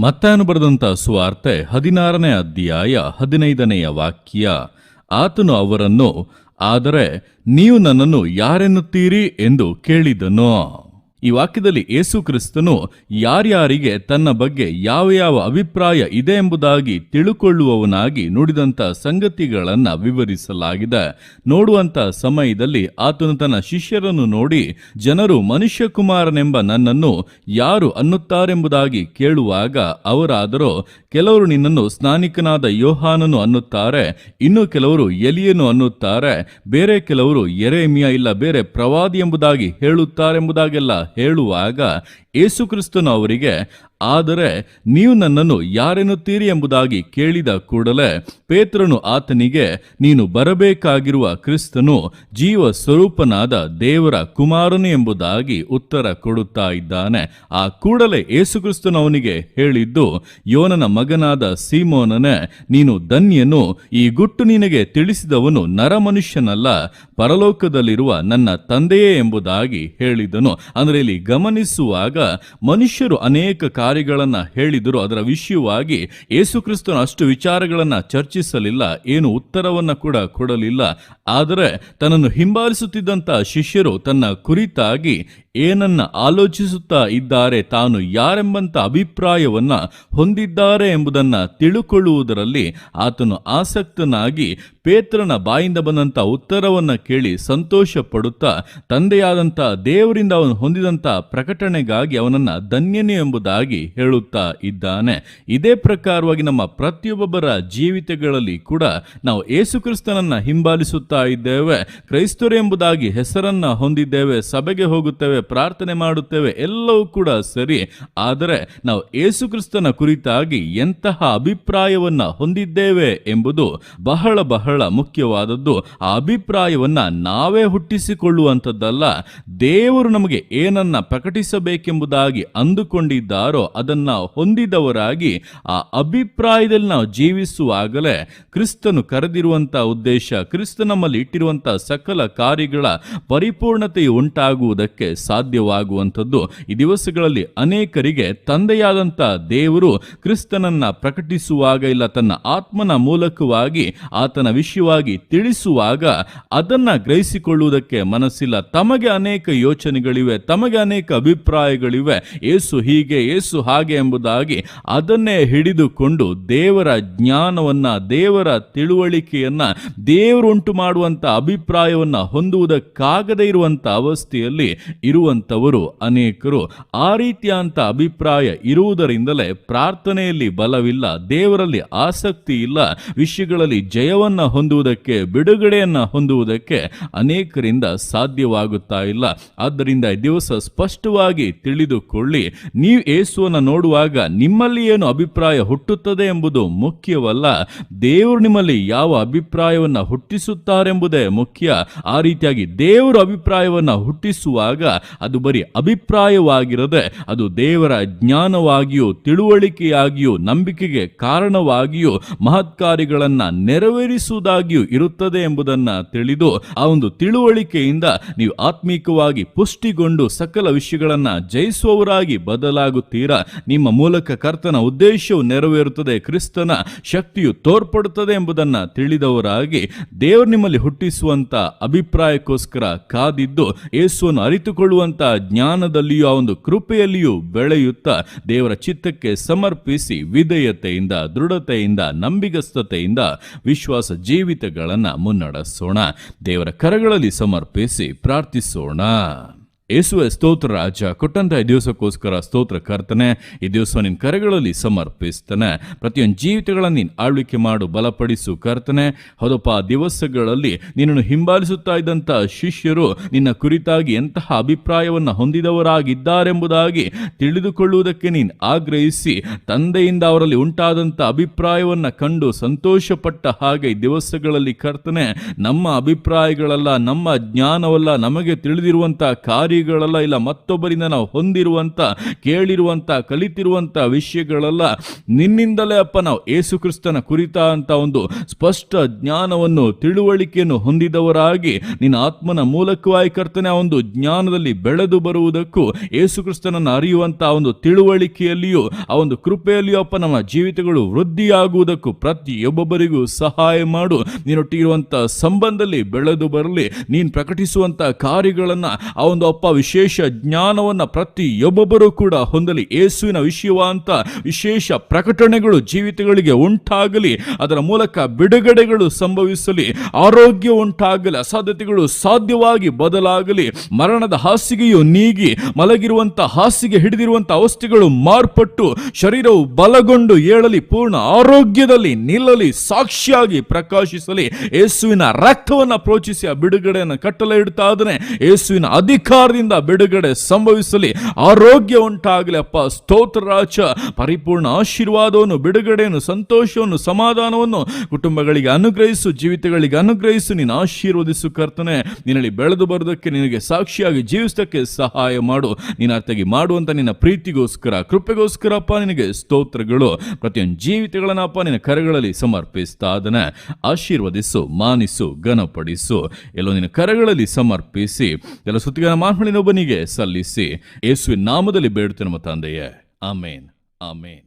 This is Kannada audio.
ಮತ್ತಾನು ಬರೆದಂತ ಸುವಾರ್ತೆ ಹದಿನಾರನೇ ಅಧ್ಯಾಯ ಹದಿನೈದನೆಯ ವಾಕ್ಯ. ಆತನು ಅವರನ್ನು, ಆದರೆ, ನೀವು ನನ್ನನ್ನು ಯಾರೆನ್ನುತ್ತೀರಿ? ಎಂದು ಕೇಳಿದನು. ಈ ವಾಕ್ಯದಲ್ಲಿ ಯೇಸು ಕ್ರಿಸ್ತನು ಯಾರ್ಯಾರಿಗೆ ತನ್ನ ಬಗ್ಗೆ ಯಾವ ಯಾವ ಅಭಿಪ್ರಾಯ ಇದೆ ಎಂಬುದಾಗಿ ತಿಳುಕೊಳ್ಳುವವನಾಗಿ ನುಡಿದಂತ ಸಂಗತಿಗಳನ್ನು ವಿವರಿಸಲಾಗಿದೆ. ನೋಡುವಂಥ ಸಮಯದಲ್ಲಿ ಆತನು ತನ್ನ ಶಿಷ್ಯರನ್ನು ನೋಡಿ, ಜನರು ಮನುಷ್ಯಕುಮಾರನೆಂಬ ನನ್ನನ್ನು ಯಾರು ಅನ್ನುತ್ತಾರೆಂಬುದಾಗಿ ಕೇಳುವಾಗ ಅವರಾದರೂ, ಕೆಲವರು ನಿನ್ನನ್ನು ಸ್ನಾನಿಕನಾದ ಯೋಹಾನನು ಅನ್ನುತ್ತಾರೆ, ಇನ್ನು ಕೆಲವರು ಎಲಿಯನು ಅನ್ನುತ್ತಾರೆ, ಬೇರೆ ಕೆಲವರು ಎರೆಮಿಯ ಇಲ್ಲ, ಬೇರೆ ಪ್ರವಾದಿ ಎಂಬುದಾಗಿ ಹೇಳುತ್ತಾರೆಂಬುದಾಗೆಲ್ಲ ಹೇಳುವಾಗ ಯೇಸುಕ್ರಿಸ್ತನು ಅವರಿಗೆ ಆದರೆ ನೀವು ನನ್ನನ್ನು ಯಾರೆನ್ನುತ್ತೀರಿ ಎಂಬುದಾಗಿ ಕೇಳಿದ ಕೂಡಲೇ ಪೇತ್ರನು ಆತನಿಗೆ, ನೀನು ಬರಬೇಕಾಗಿರುವ ಕ್ರಿಸ್ತನು ಜೀವ ಸ್ವರೂಪನಾದ ದೇವರ ಕುಮಾರನು ಎಂಬುದಾಗಿ ಉತ್ತರ ಕೊಡುತ್ತಾ ಇದ್ದಾನೆ. ಆ ಕೂಡಲೇ ಯೇಸುಕ್ರಿಸ್ತನು ಅವನಿಗೆ ಹೇಳಿದ್ದು, ಯೋನನ ಮಗನಾದ ಸೀಮೋನನೇ, ನೀನು ಧನ್ಯನು, ಈ ಗುಟ್ಟು ನಿನಗೆ ತಿಳಿಸಿದವನು ನರಮನುಷ್ಯನಲ್ಲ, ಪರಲೋಕದಲ್ಲಿರುವ ನನ್ನ ತಂದೆಯೇ ಎಂಬುದಾಗಿ ಹೇಳಿದನು. ಅಂದರೆ ಇಲ್ಲಿ ಗಮನಿಸುವಾಗ ಮನುಷ್ಯರು ಅನೇಕ ಕಾರ್ಯಗಳನ್ನ ಹೇಳಿದರೂ ಅದರ ವಿಷಯವಾಗಿ ಯೇಸುಕ್ರಿಸ್ತನು ಅಷ್ಟು ವಿಚಾರಗಳನ್ನು ಚರ್ಚಿಸಲಿಲ್ಲ. ಏನು ಉತ್ತರವನ್ನು ಕೂಡ ಕೊಡಲಿಲ್ಲ. ಆದರೆ ತನ್ನನ್ನು ಹಿಂಬಾಲಿಸುತ್ತಿದ್ದಂತ ಶಿಷ್ಯರು ತನ್ನ ಕುರಿತಾಗಿ ಏನನ್ನ ಆಲೋಚಿಸುತ್ತಾ ಇದ್ದಾರೆ, ತಾನು ಯಾರೆಂಬಂತ ಅಭಿಪ್ರಾಯವನ್ನ ಹೊಂದಿದ್ದಾರೆ ಎಂಬುದನ್ನ ತಿಳುಕೊಳ್ಳುವುದರಲ್ಲಿ ಆತನು ಆಸಕ್ತನಾಗಿ ಪೇತ್ರನ ಬಾಯಿಂದ ಬಂದಂತ ಉತ್ತರವನ್ನು ಕೇಳಿ ಸಂತೋಷ ಪಡುತ್ತಾ ತಂದೆಯಾದಂಥ ದೇವರಿಂದ ಅವನು ಹೊಂದಿದಂತ ಪ್ರಕಟಣೆಗಾಗಿ ಅವನನ್ನ ಧನ್ಯನೇ ಎಂಬುದಾಗಿ ಹೇಳುತ್ತಾ ಇದ್ದಾನೆ. ಇದೇ ಪ್ರಕಾರವಾಗಿ ನಮ್ಮ ಪ್ರತಿಯೊಬ್ಬೊಬ್ಬರ ಜೀವಿತಗಳಲ್ಲಿ ಕೂಡ ನಾವು ಯೇಸುಕ್ರಿಸ್ತನನ್ನು ಹಿಂಬಾಲಿಸುತ್ತಾ ಇದ್ದೇವೆ. ಕ್ರೈಸ್ತರು ಎಂಬುದಾಗಿ ಹೆಸರನ್ನ ಹೊಂದಿದ್ದೇವೆ, ಸಭೆಗೆ ಹೋಗುತ್ತೇವೆ, ಪ್ರಾರ್ಥನೆ ಮಾಡುತ್ತೇವೆ, ಎಲ್ಲವೂ ಕೂಡ ಸರಿ. ಆದರೆ ನಾವು ಯೇಸುಕ್ರಿಸ್ತನ ಕುರಿತಾಗಿ ಎಂತಹ ಅಭಿಪ್ರಾಯವನ್ನ ಹೊಂದಿದ್ದೇವೆ ಎಂಬುದು ಬಹಳ ಬಹಳ ಮುಖ್ಯವಾದದ್ದು. ಆ ಅಭಿಪ್ರಾಯವನ್ನ ನಾವೇ ಹುಟ್ಟಿಸಿಕೊಳ್ಳುವಂಥದ್ದಲ್ಲ. ದೇವರು ನಮಗೆ ಏನನ್ನ ಪ್ರಕಟಿಸಬೇಕೆಂಬುದಾಗಿ ಅಂದುಕೊಂಡಿದ್ದಾರೋ ಅದನ್ನ ಹೊಂದಿದವರಾಗಿ ಆ ಅಭಿಪ್ರಾಯದಲ್ಲಿ ನಾವು ಜೀವಿಸುವಾಗಲೇ ಕ್ರಿಸ್ತನು ಕರೆದಿರುವಂತಹ ಉದ್ದೇಶ, ಕ್ರಿಸ್ತ ನಮ್ಮಲ್ಲಿ ಇಟ್ಟಿರುವಂತಹ ಸಕಲ ಕಾರ್ಯಗಳ ಪರಿಪೂರ್ಣತೆಯು ಉಂಟಾಗುವುದಕ್ಕೆ ಸಾಧ್ಯವಾಗುವಂಥದ್ದು. ಈ ದಿವಸಗಳಲ್ಲಿ ಅನೇಕರಿಗೆ ತಂದೆಯಾದಂಥ ದೇವರು ಕ್ರಿಸ್ತನನ್ನ ಪ್ರಕಟಿಸುವಾಗ ಇಲ್ಲ, ತನ್ನ ಆತ್ಮನ ಮೂಲಕವಾಗಿ ಆತನ ವಿಷಯವಾಗಿ ತಿಳಿಸುವಾಗ ಅದನ್ನು ಗ್ರಹಿಸಿಕೊಳ್ಳುವುದಕ್ಕೆ ಮನಸ್ಸಿಲ್ಲ. ತಮಗೆ ಅನೇಕ ಯೋಚನೆಗಳಿವೆ, ತಮಗೆ ಅನೇಕ ಅಭಿಪ್ರಾಯಗಳಿವೆ. ಏಸು ಹೀಗೆ, ಏಸು ಹಾಗೆ ಎಂಬುದಾಗಿ ಅದನ್ನೇ ಹಿಡಿದುಕೊಂಡು ದೇವರ ಜ್ಞಾನವನ್ನ, ದೇವರ ತಿಳುವಳಿಕೆಯನ್ನ, ದೇವರುಂಟು ಮಾಡುವಂಥ ಅಭಿಪ್ರಾಯವನ್ನ ಹೊಂದುವುದಕ್ಕಾಗದೇ ಇರುವಂತ ಅವಸ್ಥೆಯಲ್ಲಿ ಇರುವಂತವರು ಅನೇಕರು. ಆ ರೀತಿಯಂತ ಅಭಿಪ್ರಾಯ ಇರುವುದರಿಂದಲೇ ಪ್ರಾರ್ಥನೆಯಲ್ಲಿ ಬಲವಿಲ್ಲ, ದೇವರಲ್ಲಿ ಆಸಕ್ತಿ ಇಲ್ಲ, ವಿಷಯಗಳಲ್ಲಿ ಜಯವನ್ನ ಹೊಂದುವುದಕ್ಕೆ, ಬಿಡುಗಡೆಯನ್ನ ಹೊಂದುವುದಕ್ಕೆ ಅನೇಕರಿಂದ ಸಾಧ್ಯವಾಗುತ್ತಾ ಇಲ್ಲ. ಆದ್ದರಿಂದ ದಿವಸ ಸ್ಪಷ್ಟವಾಗಿ ತಿಳಿದುಕೊಳ್ಳಿ, ನೀವು ಯೇಸುವನ್ನು ನೋಡುವಾಗ ನಿಮ್ಮಲ್ಲಿ ಏನು ಅಭಿಪ್ರಾಯ ಹುಟ್ಟುತ್ತದೆ ಎಂಬುದು ಮುಖ್ಯವಲ್ಲ. ದೇವರು ನಿಮ್ಮಲ್ಲಿ ಯಾವ ಅಭಿಪ್ರಾಯವನ್ನು ಹುಟ್ಟಿಸುತ್ತಾರೆಂಬುದೇ ಮುಖ್ಯ. ಆ ರೀತಿಯಾಗಿ ದೇವರ ಅಭಿಪ್ರಾಯವನ್ನು ಹುಟ್ಟಿಸುವಾಗ ಅದು ಬರೀ ಅಭಿಪ್ರಾಯವಾಗಿರದೆ, ಅದು ದೇವರ ಜ್ಞಾನವಾಗಿಯೂ, ತಿಳುವಳಿಕೆಯಾಗಿಯೂ, ನಂಬಿಕೆಗೆ ಕಾರಣವಾಗಿಯೂ ಮಹತ್ಕಾರಿಗಳನ್ನು ನೆರವೇರಿಸುವುದಾಗಿಯೂ ಇರುತ್ತದೆ ಎಂಬುದನ್ನ ತಿಳಿದು, ಆ ಒಂದು ತಿಳುವಳಿಕೆಯಿಂದ ನೀವು ಆತ್ಮೀಕವಾಗಿ ಪುಷ್ಟಿಗೊಂಡು ಸಕಲ ವಿಷಯಗಳನ್ನ ಜಯಿಸುವವರಾಗಿ ಬದಲಾಗುತ್ತೀರಾ? ನಿಮ್ಮ ಮೂಲಕ ಕರ್ತನ ಉದ್ದೇಶವು ನೆರವೇರುತ್ತದೆ, ಕ್ರಿಸ್ತನ ಶಕ್ತಿಯು ತೋರ್ಪಡುತ್ತದೆ ಎಂಬುದನ್ನು ತಿಳಿದವರಾಗಿ ದೇವರು ನಿಮ್ಮಲ್ಲಿ ಹುಟ್ಟಿಸುವಂತ ಅಭಿಪ್ರಾಯಕ್ಕೋಸ್ಕರ ಕಾದಿದ್ದು, ಯೇಸುವನ್ನು ಅರಿತುಕೊಳ್ಳುವಂತ ಜ್ಞಾನದಲ್ಲಿಯೂ ಆ ಒಂದು ಕೃಪೆಯಲ್ಲಿಯೂ ಬೆಳೆಯುತ್ತಾ ದೇವರ ಚಿತ್ತಕ್ಕೆ ಸಮರ್ಪಿಸಿ ವಿಧೇಯತೆಯಿಂದ, ದೃಢತೆಯಿಂದ, ನಂಬಿಗಸ್ತತೆಯಿಂದ ವಿಶ್ವಾಸ ಜೀವಿತಗಳನ್ನು ಮುನ್ನಡೆಸೋಣ. ದೇವರ ಕರಗಳಲ್ಲಿ ಸಮರ್ಪಿಸಿ ಪ್ರಾರ್ಥಿಸೋಣ. ಯೇಸುವೆ ಸ್ತೋತ್ರ ರಾಜ ಕೊಟ್ಟಂತ ಈ ದಿವಸಕ್ಕೋಸ್ಕರ ಸ್ತೋತ್ರ ಕರ್ತನೆ, ಈ ದಿವಸ ನಿನ್ನ ಕರೆಗಳಲ್ಲಿ ಸಮರ್ಪಿಸ್ತಾನೆ. ಪ್ರತಿಯೊಂದು ಜೀವಿತಗಳನ್ನು ನೀನು ಆಳ್ವಿಕೆ ಮಾಡು, ಬಲಪಡಿಸು ಕರ್ತನೆ. ಹೌದಪ್ಪ ದಿವಸಗಳಲ್ಲಿ ನಿನ್ನನ್ನು ಹಿಂಬಾಲಿಸುತ್ತಾ ಇದ್ದಂಥ ಶಿಷ್ಯರು ನಿನ್ನ ಕುರಿತಾಗಿ ಎಂತಹ ಅಭಿಪ್ರಾಯವನ್ನು ಹೊಂದಿದವರಾಗಿದ್ದಾರೆಂಬುದಾಗಿ ತಿಳಿದುಕೊಳ್ಳುವುದಕ್ಕೆ ನೀನು ಆಗ್ರಹಿಸಿ, ತಂದೆಯಿಂದ ಅವರಲ್ಲಿ ಉಂಟಾದಂಥ ಅಭಿಪ್ರಾಯವನ್ನು ಕಂಡು ಸಂತೋಷಪಟ್ಟ ಹಾಗೆ ಈ ದಿವಸಗಳಲ್ಲಿ ಕರ್ತನೆ, ನಮ್ಮ ಅಭಿಪ್ರಾಯಗಳಲ್ಲ, ನಮ್ಮ ಜ್ಞಾನವಲ್ಲ, ನಮಗೆ ತಿಳಿದಿರುವಂಥ ಕಾರ್ಯ ಕಾರ್ಯಗಳಲ್ಲ ಇಲ್ಲ, ಮತ್ತೊಬ್ಬರಿಂದ ನಾವು ಹೊಂದಿರುವಂಥ ಕೇಳಿರುವಂತ ಕಲಿತಿರುವಂತ ವಿಷಯಗಳೆಲ್ಲ ನಿನ್ನಿಂದಲೇ ಅಪ್ಪ ನಾವು ಏಸು ಕ್ರಿಸ್ತನ ಕುರಿತ ಅಂತ ಒಂದು ಸ್ಪಷ್ಟ ಜ್ಞಾನವನ್ನು, ತಿಳುವಳಿಕೆಯನ್ನು ಹೊಂದಿದವರಾಗಿ ನಿನ್ನ ಆತ್ಮನ ಮೂಲಕವಾಗಿ ಕರ್ತನೆ ಆ ಒಂದು ಜ್ಞಾನದಲ್ಲಿ ಬೆಳೆದು ಬರುವುದಕ್ಕೂ, ಏಸು ಕ್ರಿಸ್ತನನ್ನು ಅರಿಯುವಂತ ಒಂದು ತಿಳುವಳಿಕೆಯಲ್ಲಿಯೂ, ಆ ಒಂದು ಕೃಪೆಯಲ್ಲಿಯೂ ಅಪ್ಪ ನಮ್ಮ ಜೀವಿತಗಳು ವೃದ್ಧಿಯಾಗುವುದಕ್ಕೂ ಪ್ರತಿಯೊಬ್ಬೊಬ್ಬರಿಗೂ ಸಹಾಯ ಮಾಡು. ನೀನೊಟ್ಟಿಗಿರುವಂಥ ಸಂಬಂಧದಲ್ಲಿ ಬೆಳೆದು ಬರಲಿ. ನೀನು ಪ್ರಕಟಿಸುವಂತ ಕಾರ್ಯಗಳನ್ನ ಆ ಒಂದು ಅಪ್ಪ ವಿಶೇಷ ಜ್ಞಾನವನ್ನ ಪ್ರತಿಯೊಬ್ಬೊಬ್ಬರೂ ಕೂಡ ಹೊಂದಲಿ. ಯೇಸುವಿನ ವಿಷಯವಂತ ವಿಶೇಷ ಪ್ರಕಟಣೆಗಳು ಜೀವಿತಗಳಿಗೆ ಉಂಟಾಗಲಿ. ಅದರ ಮೂಲಕ ಬಿಡುಗಡೆಗಳು ಸಂಭವಿಸಲಿ. ಆರೋಗ್ಯ ಉಂಟಾಗಲಿ. ಅಸಾಧ್ಯತೆಗಳು ಸಾಧ್ಯವಾಗಿ ಬದಲಾಗಲಿ. ಮರಣದ ಹಾಸಿಗೆಯು ನೀಗಿ ಮಲಗಿರುವಂಥ ಹಾಸಿಗೆ ಹಿಡಿದಿರುವಂಥ ಅವಸ್ಥೆಗಳು ಮಾರ್ಪಟ್ಟು, ಶರೀರವು ಬಲಗೊಂಡು ಏಳಲಿ, ಪೂರ್ಣ ಆರೋಗ್ಯದಲ್ಲಿ ನಿಲ್ಲಲಿ, ಸಾಕ್ಷಿಯಾಗಿ ಪ್ರಕಾಶಿಸಲಿ. ಯೇಸುವಿನ ರಕ್ತವನ್ನು ಪ್ರೋಚಿಸಿ ಆ ಬಿಡುಗಡೆಯನ್ನು ಕಟ್ಟಲೆ ಇಡ್ತಾ ಇದ್ದಾನೆ. ಯೇಸುವಿನ ಅಧಿಕಾರದಿಂದ ಬಿಡುಗಡೆ ಸಂಭವಿಸಲಿ, ಆರೋಗ್ಯ ಉಂಟಾಗಲಿ ಅಪ್ಪ. ಸ್ತೋತ್ರ ರಾಜ. ಪರಿಪೂರ್ಣ ಆಶೀರ್ವಾದವನ್ನು, ಬಿಡುಗಡೆಯನ್ನು, ಸಂತೋಷವನ್ನು, ಸಮಾಧಾನವನ್ನು ಕುಟುಂಬಗಳಿಗೆ ಅನುಗ್ರಹಿಸು, ಜೀವಿತಗಳಿಗೆ ಅನುಗ್ರಹಿಸು. ನೀನು ಆಶೀರ್ವದಿಸು ಕರ್ತನೆ. ನಿನ್ನಲ್ಲಿ ಬೆಳೆದು ಬರೋದಕ್ಕೆ ನಿನಗೆ ಸಾಕ್ಷಿಯಾಗಿ ಜೀವಿಸೋಕ್ಕೆ ಸಹಾಯ ಮಾಡು. ನೀನು ಅರ್ಥಗಿ ಮಾಡುವಂತ ನಿನ್ನ ಪ್ರೀತಿಗೋಸ್ಕರ ಕೃಪೆಗೋಸ್ಕರಪ್ಪ ನಿನಗೆ ಸ್ತೋತ್ರಗಳು. ಪ್ರತಿಯೊಂದು ಜೀವಿತಗಳನ್ನಪ್ಪ ನಿನ್ನ ಕರೆಗಳಲ್ಲಿ ಸಮರ್ಪಿಸ್ತಾ ಅದನ್ನ ಆಶೀರ್ವದಿಸು, ಮಾನಿಸು, ಘನಪಡಿಸು. ಎಲ್ಲೋ ನಿನ್ನ ಕರೆಗಳಲ್ಲಿ ಸಮರ್ಪಿಸಿ. ಎಲ್ಲ ಸುತ್ತಿಗನ ಮಾನ್ಮಳಿನೊಬ್ಬನಿಗೆ ಸಲ್ಲಿಸಿ ಯೇಸುವಿನ ನಾಮದಲ್ಲಿ ಬೇಡುತ್ತೇನೆ ನಮ್ಮ ತಂದೆಯೇ ಆಮೇನ್ ಆಮೇನ್